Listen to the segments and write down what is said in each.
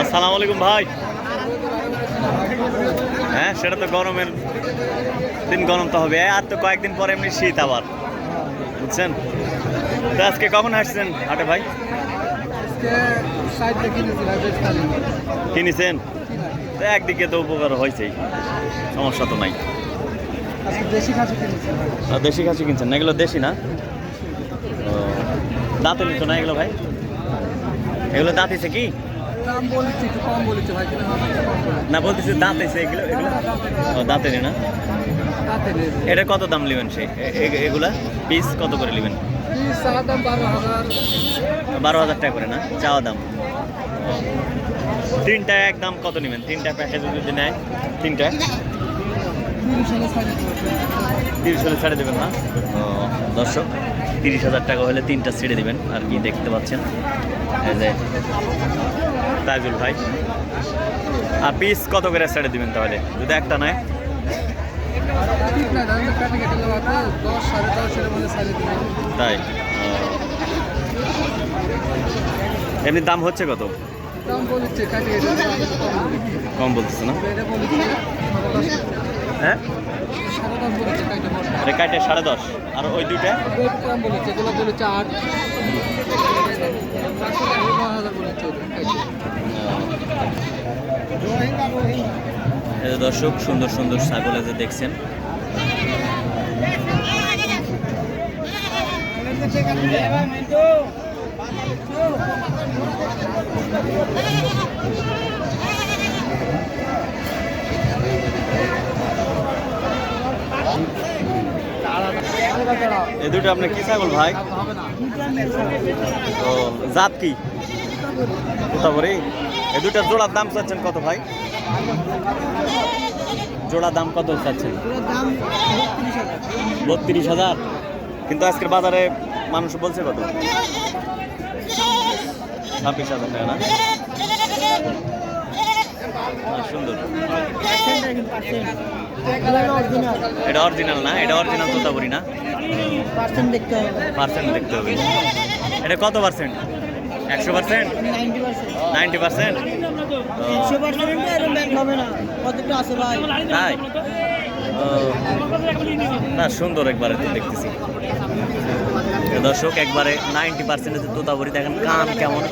আসসালামু আলাইকুম ভাই। হ্যাঁ সেটা তো গরমের দিন গরম তো হবে। আর তো কয়েকদিন পরে এমনি শীত আবার। বুঝছেন? তো আজকে কখন আসছেন হাটে ভাই? কিনেছেন? তো একদিকে তো উপকার হয়েছেই সমস্যা তো নাই। দেশি খাসি কিনছেন? না এগুলো দেশি না? দাঁতে নিত না এগুলো ভাই? এগুলো দাঁতিছে কি? দাম বলেছি একটু কম বলেছে ভাই না বলতেছে দাঁতেছে এগুলো এগুলো? ও দাঁতে নি? এটা কত দাম নেবেন সে? এগুলা? পিস কত করে নেবেন? বারো হাজার। টাকা করে না? চাওয়া দাম। তিনটা একদম কত নেবেন? তিনটা প্যাকেজ যদি নেয় তিনটা? তিরিশ হাজার হলে ছেড়ে দেবেন না? দর্শক তিরিশ হাজার টাকা হলে তিনটা ছেড়ে দেবেন, আর কি দেখতে পাচ্ছেন। তাজুল ভাই। আর পিস কত করে ছেড়ে দিবেন তাহলে? যদি একটা নয়। তাই। এমনি দাম হচ্ছে কত। কম বলতেছে না? হ্যাঁ? সাড়ে দশ। আর ওই দুইটা? দর্শক সুন্দর সুন্দর ছাগল যে দেখছেন। এই দুটো আপনার কি ছাগল ভাই? ও জাত কি? কোথাবরি? এই দুটার জোড়ার দাম চাচ্ছেন কত ভাই? জোড়া দাম কত চাচ্ছেন? বত্রিশ হাজার। কিন্তু আজকের বাজারে মানুষ বলছে কত? ছাব্বিশ হাজার টাকা না, সুন্দর। এটা অরিজিনাল না? এটা অরিজিনাল তোতাপুরি না? পার্সেন্ট দেখতে হবে। পার্সেন্ট দেখতে হবে। এটা কত পার্সেন্ট? একশো পার্সেন্ট? Ninety percent? পার্সেন্ট তাই? না সুন্দর একবারে তো দেখতেছি। দর্শক একবারে নাইনটি পার্সেন্টের তোতাবরি দেখেন কান কেমন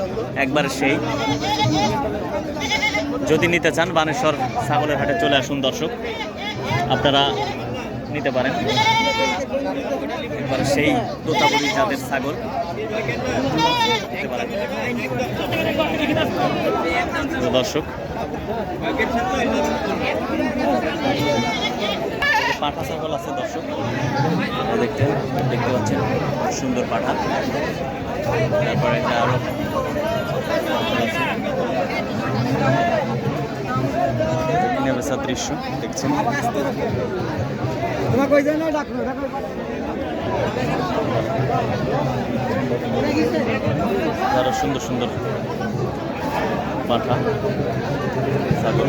একবারে সেই। যদি নিতে চান বানেশ্বর ছাগলের হাটে চলে আসুন দর্শক। আপনারা নিতে পারেন। একবারে সেই তোতাবরি জাতের ছাগল পারেন। দর্শক, পাঠা ছাগল আছে দর্শক। দেখতে দেখতে পাচ্ছেন সুন্দর পাঠা। তারপরে এটা আরও কিনে বেচার দৃশ্য দেখছেন আরও সুন্দর সুন্দর পাঠা ছাগল।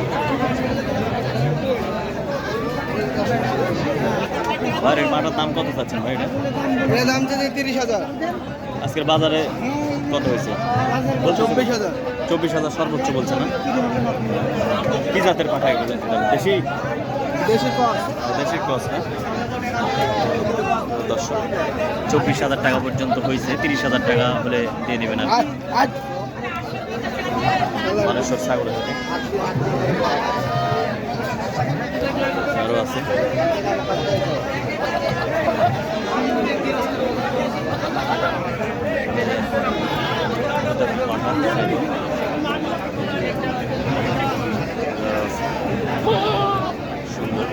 ভাই এই দাম কত চাচ্ছেন ভাই এটা? দাম যদি তিরিশ হাজার। আজকের বাজারে কত হয়েছে? চব্বিশ হাজার। চব্বিশ হাজার সর্বোচ্চ বলছে না? কি জাতের পাঠা এগুলো? দেশি? দেশি দেশি ক্রস না? দর্শক চব্বিশ হাজার টাকা পর্যন্ত হয়েছে তিরিশ হাজার টাকা হলে দিয়ে দেবেন আর মানুষের ছাগলের সাথে আরও আছে পাঠা, ছাগল। সুন্দর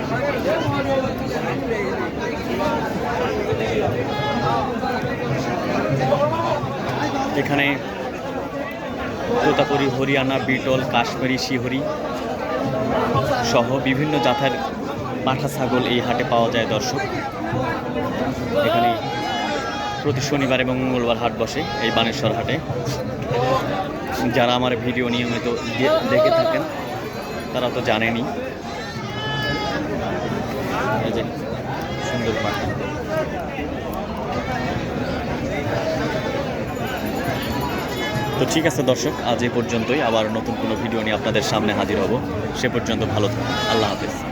এখানে তোতাপুরি, হরিয়ানা, বিটল, কাশ্মীরি, শিহরি সহ বিভিন্ন জাতের পাঠা ছাগল এই হাটে পাওয়া যায় দর্শক। এখানে প্রতি শনিবার এবং মঙ্গলবার হাট বসে এই বানেশ্বর হাটে। যারা আমার ভিডিও নিয়মিত দেখে থাকেন, তারা তো যে সুন্দর পাখি তো ঠিক আছে দর্শক, আজ এ পর্যন্তই। আবার নতুন কোনো ভিডিও নিয়ে আপনাদের সামনে হাজির হব। সে পর্যন্ত ভালো থাকুন। আল্লাহ হাফেজ।